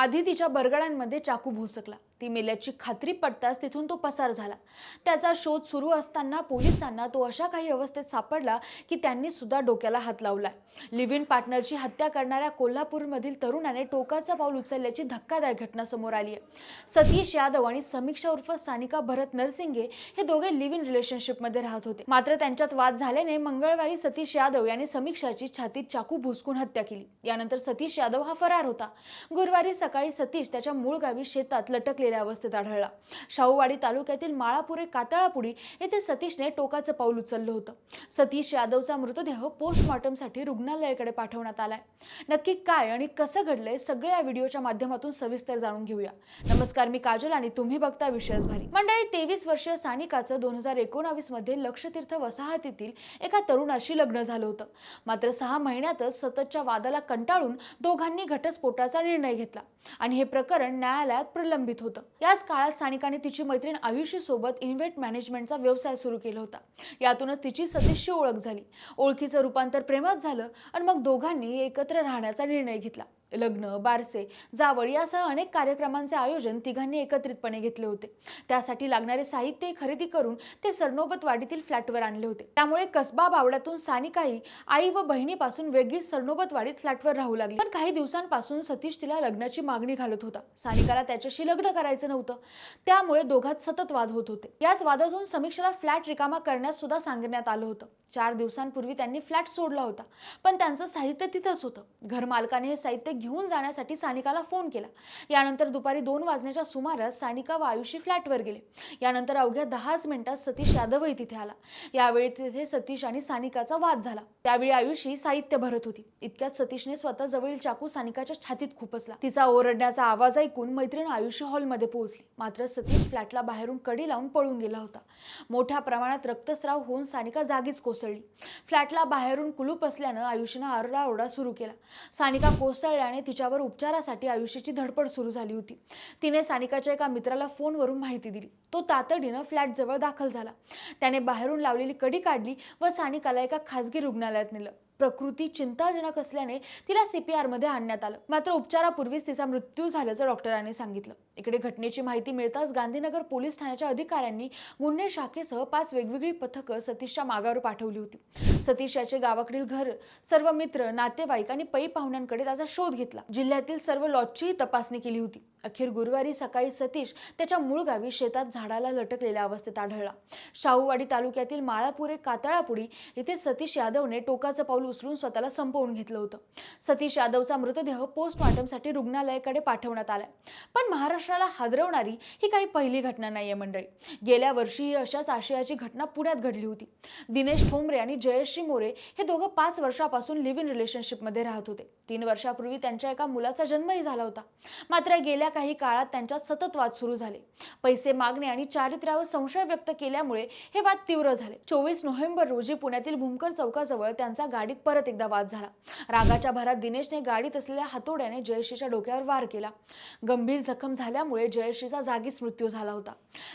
आधी तिच्या बरगड्यांमध्ये चाकू भोसकला. ती मेल्याची खात्री पडताच तिथून तो पसार झाला. त्याचा शोध सुरू असताना पोलिसांना तो अशा काही अवस्थेत सापडला की त्यांनी सुद्धा डोक्याला हात लावलाय. लिव्ह इन पार्टनरची हत्या करणाऱ्या कोल्हापूरमधील तरुणाने टोकाचं पाऊल उचलल्याची धक्कादायक घटना समोर आली आहे. सतीश यादव आणि समीक्षा उर्फ सानिका भरत नरसिंगे हे दोघे लिव्ह इन रिलेशनशिपमध्ये राहत होते. मात्र त्यांच्यात वाद झाल्याने मंगळवारी सतीश यादव यांनी समीक्षाची छातीत चाकू भुसकून हत्या केली. यानंतर सतीश यादव हा फरार होता. गुरुवारी सकाळी सतीश त्याच्या मूळ गावी शेतात लटकले लटकलेल्या अवस्थेत आढळला. शाहूवाडी तालुक्यातील माळापुरे कातळापुडी येथे सतीशने टोकाचं पाऊल उचललं होतं. सतीश यादवचा मृतदेह पोस्टमॉर्टमसाठी रुग्णालयाकडे पाठवण्यात आलाय. नक्की काय आणि कसं घडलंय सगळ्या या व्हिडिओच्या माध्यमातून सविस्तर जाणून घेऊया. नमस्कार मी काजल आणि तुम्ही बघता विषयच भारी मंडळी तेवीस वर्षीय सानिकाचं दोन हजार एकोणावीसमध्ये लक्षतीर्थ वसाहतीतील एका तरुणाशी लग्न झालं होतं. मात्र सहा महिन्यातच सततच्या वादाला कंटाळून दोघांनी घटस्फोटाचा निर्णय घेतला आणि हे प्रकरण न्यायालयात प्रलंबित होतं. याच काळात सानिकाने तिची मैत्रीण आयुषी सोबत मॅनेजमेंटचा व्यवसाय सुरू केला होता. यातूनच तिची सतीशची ओळख झाली. ओळखीचं रूपांतर प्रेमात झालं आणि मग दोघांनी एकत्र राहण्याचा निर्णय घेतला. लग्न बारसे जावळ यासह अनेक कार्यक्रमांचे आयोजन तिघांनी एकत्रितपणे घेतले होते. त्यासाठी लागणारे साहित्य खरेदी करून ते सरनोबत वाडीतील फ्लॅटवर आणले होते. त्यामुळे कसबा बावड्यातून सानिकाही आई व बहिणीपासून वेगळी सरनोबत वाडीत फ्लॅटवर राहू लागली. पण काही दिवसांपासून सतीश तिला लग्नाची मागणी घालत होता. सानिकाला त्याच्याशी लग्न करायचं नव्हतं. त्यामुळे दोघात सतत वाद होत होते. याच वादातून समीक्षेला फ्लॅट रिकामा करण्यास सुद्धा सांगण्यात आलं होतं. चार दिवसांपूर्वी त्यांनी फ्लॅट सोडला होता. पण त्यांचं साहित्य तिथंच होतं. घर मालकाने हे साहित्य घेऊन जाण्यासाठी सानिकाला फोन केला. यानंतर दुपारी दोन वाजण्याच्या सुमारास सानिका व आयुषी फ्लॅटवर गेले. यानंतर अवघ्या दहाच मिनिटात सतीश यादवही तिथे आला. यावेळी तिथे सतीश आणि सानिकाचा वाद झाला. त्यावेळी आयुषी साहित्य भरत होती. इतक्यात सतीशने स्वतः जवळील चाकू सानिकाच्या छातीत खुपसला. तिचा ओरडण्याचा आवाज ऐकून मैत्रीण आयुषी हॉलमध्ये पोहोचली. मात्र सतीश फ्लॅटला बाहेरून कडी लावून पळून गेला होता. मोठ्या प्रमाणात रक्तस्राव होऊन सानिका जागीच कोसळली. फ्लॅटला बाहेरून कुलूप असल्यानं आयुषीनं आरडाओरडा सुरू केला. सानिका कोसळल्याने तिच्यावर उपचारासाठी आयुष्याची धडपड सुरू झाली होती. तिने सानिकाच्या एका मित्राला फोनवरून माहिती दिली. तो तातडीनं फ्लॅटजवळ दाखल झाला. त्याने बाहेरून लावलेली कडी काढली व सानिकाला एका खासगी रुग्णालयात नेलं. प्रकृती चिंताजनक असल्याने तिला सी पी आरमध्ये आणण्यात आलं. मात्र उपचारापूर्वीच तिचा मृत्यू झाल्याचं डॉक्टरांनी सांगितलं. इकडे घटनेची माहिती मिळताच गांधीनगर पोलीस ठाण्याच्या अधिकाऱ्यांनी गुन्हे शाखेसह पाच वेगवेगळी पथकं सतीशच्या मागावर पाठवली होती. सतीश याचे गावाकडील घर सर्व मित्र नातेवाईक आणि पै पाहुण्यांकडे त्याचा शोध घेतला. जिल्ह्यातील सर्व लॉजचीही तपासणी केली होती. अखेर गुरुवारी सकाळी सतीश त्याच्या मूळ गावी शेतात झाडाला लटकलेल्या अवस्थेत आढळला. शाहूवाडी तालुक्यातील माळापुरे कातळापुडी येथे सतीश यादवने टोकाचं पाऊल उचलून स्वतःला संपवून घेतलं होतं. सतीश यादवचा मृतदेह पोस्टमॉर्टमसाठी रुग्णालयाकडे पाठवण्यात आलाय. पण महाराष्ट्राला हादरवणारी ही काही पहिली घटना नाहीये मंडळी. गेल्या वर्षी ही अशाच आशयाची घटना पुण्यात घडली होती. दिनेश ठोंबरे आणि जयश्री मोरे हे दोघं पाच वर्षापासून लिव्ह इन रिलेशनशिपमध्ये राहत होते. तीन वर्षापूर्वी त्यांच्या एका मुलाचा जन्मही झाला होता. मात्र गेल्या काही काळात त्यांच्यात सतत वाद सुरू झाले. पैसे मागणे आणि चारित्र्यावर संशय व्यक्त केल्यामुळे हे वाद तीव्र झाले. चोवीस नोव्हेंबर रोजी पुण्यातील भूमकर चौकाजवळ त्यांचा गाडीत परत एकदा वाद झाला. रागाच्या भरात दिनेशने गाडीत असलेल्या हातोड्याने जयश्रीच्या डोक्यावर वार केला. गंभीर जखम झाल्यामुळे जयश्रीचा जागीच मृत्यू झाला होता.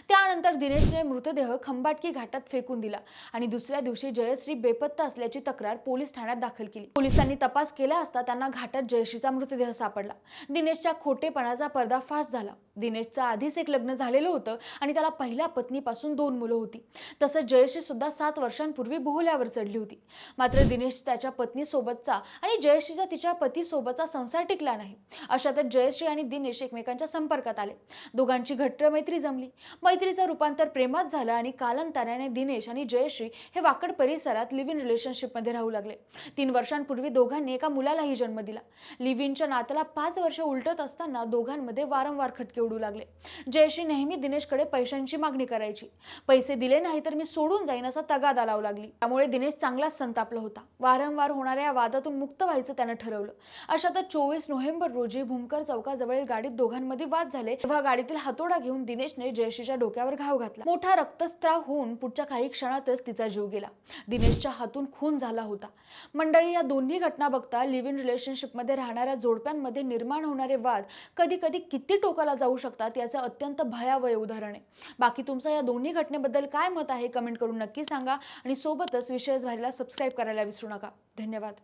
त्यानंतर दिनेशने मृतदेह खंबाटकी घाटात फेकून दिला आणि दुसऱ्या दिवशी जयश्री बेपत्ता असल्याची तक्रार पोलीस ठाण्यात दाखल केली. पोलिसांनी तपास केला असता त्यांना घाटात जयश्रीचा मृतदेह सापडला. दिनेशच्या खोटेपणाचा पर्दाफाश झाला. दिनेशचं आधीच एक लग्न झालेलं होतं आणि त्याला पहिल्या पत्नीपासून दोन मुलं होती. तसंच जयश्री सुद्धा सात वर्षांपूर्वी बोहल्यावर चढली होती. मात्र दिनेश त्याच्या पत्नीसोबतचा आणि जयश्रीचा तिच्या पतीसोबतचा संसार टिकला नाही. अशातच जयश्री आणि दिनेश एकमेकांच्या संपर्कात आले. दोघांची घट्ट मैत्री जमली. मैत्रीचं रूपांतर प्रेमात झालं आणि कालांतराने दिनेश आणि जयश्री हे वाकड परिसरात लिव्ह इन रिलेशनशिपमध्ये राहू लागले. तीन वर्षांपूर्वी दोघांनी एका मुलालाही जन्म दिला. लिव्ह इनच्या नात्याला पाच वर्ष उलटत असताना दोघांमध्ये वारंवार खटके उडू लागले. जयश्री नेहमी दिनेशकडे पैशांची मागणी करायची. पैसे दिले नाही तर मी सोडून जाईन असा तगादा लावू लागली. त्यामुळे दिनेश चांगलाच संतापला होता. वारंवार होणाऱ्या या वादातून मुक्त व्हायचं त्यानं ठरवलं. अशातच चोवीस नोव्हेंबर रोजी भूमकर चौकाजवळील गाडीत दोघांमध्ये वाद झाले. तेव्हा गाडीतील हातोडा घेऊन दिनेशने जयश्रीच्या डोक्यावर घाव घातला. मोठा रक्तस्त्राव होऊन पुढच्या काही क्षणातच तिचा जीव गेला. दिनेशच्या हातून खून झाला होता. मंडळी या दोन्ही घटना बघता लिव्ह इन रिलेशनशिपमध्ये राहणाऱ्या जोडप्यांमध्ये निर्माण होणारे वाद कधी कधी किती टोकाला जाऊ शकतात याचं अत्यंत भयावह उदाहरण आहे. बाकी तुमचं या दोन्ही घटनेबद्दल काय मत आहे कमेंट करून नक्की सांगा आणि सोबतच विषय भारीला सबस्क्राईब करायला विसरू नका. धन्यवाद.